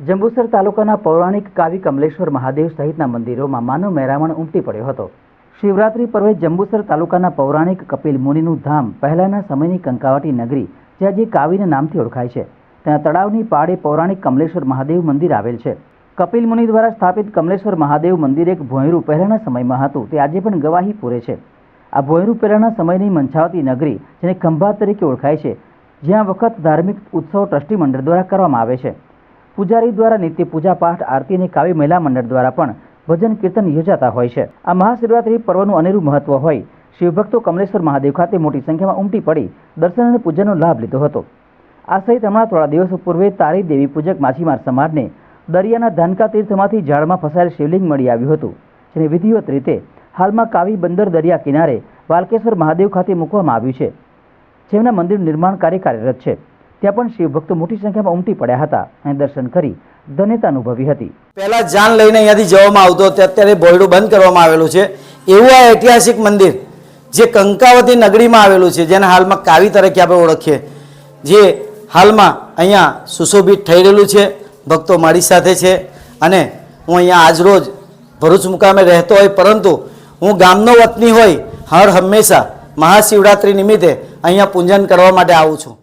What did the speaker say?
જંબુસર તાલુકાના પૌરાણિક કાવી કમલેશ્વર મહાદેવ સહિતના મંદિરોમાં માનવ મેરામણ ઉમટી પડ્યો હતો. શિવરાત્રી પર્વે જંબુસર તાલુકાના પૌરાણિક કપિલ મુનિનું ધામ પહેલાના સમયની કંકાવટી નગરી જે આજે કાવીના નામથી ઓળખાય છે. ત્યાં તળાવની પાળે પૌરાણિક કમલેશ્વર મહાદેવ મંદિર આવેલ છે. કપિલ મુનિ દ્વારા સ્થાપિત કમલેશ્વર મહાદેવ મંદિર એક ભોંયરું પહેલાના સમયમાં હતું, તે આજે પણ ગવાહી પૂરે છે. આ ભોંયરું પહેલાના સમયની મંછાવતી નગરી, જેને ખંભાત તરીકે ઓળખાય છે, જ્યાં વખત ધાર્મિક ઉત્સવ ટ્રસ્ટી મંડળ દ્વારા કરવામાં આવે છે. પૂજારી દ્વારા નિત્ય પૂજા પાઠ, આરતી અને કાવ્ય મહિલા મંડળ દ્વારા પણ ભજન કીર્તન યોજાતા હોય છે. આ મહાશિવરાત્રી પર્વનું અનેરું મહત્વ હોય. શિવભક્તો કમલેશ્વર મહાદેવ ખાતે મોટી સંખ્યામાં ઉમટી પડી દર્શન અને પૂજનનો લાભ લીધો હતો. આ સહિત હમણાં થોડા દિવસો પૂર્વે તારી દેવી પૂજક માછીમાર સમાજને દરિયાના ધાનકા તીર્થમાંથી ઝાડમાં ફસાયેલ શિવલિંગ મળી આવ્યું હતું. જેને વિધિવત રીતે હાલમાં કાવી બંદર દરિયા કિનારે વાલકેશ્વર મહાદેવ ખાતે મૂકવામાં આવ્યું છે. જેમના મંદિરનું નિર્માણ કાર્ય કાર્યરત છે. ત્યાં પણ શિવભક્તો મોટી સંખ્યામાં ઉમટી પડ્યા હતા અને દર્શન કરી ધન્યતા અનુભવી હતી. પહેલા જાન લઈને અહીંયાથી જવામાં આવતો હતો, અત્યારે બોયડું બંધ કરવામાં આવેલું છે. એવું આ ઐતિહાસિક મંદિર જે કંકાવતી નગરીમાં આવેલું છે, જેને હાલમાં કાવી તરીકે આપણે ઓળખીએ. જે હાલમાં અહીંયા સુશોભિત થઈ રહેલું છે, ભક્તો મારી સાથે છે અને હું અહીંયા આજરોજ ભરૂચ મુકામે રહેતો હોય, પરંતુ હું ગામનો વતની હોય, હર હંમેશા મહાશિવરાત્રિ નિમિત્તે અહીંયા પૂજન કરવા માટે આવું છું.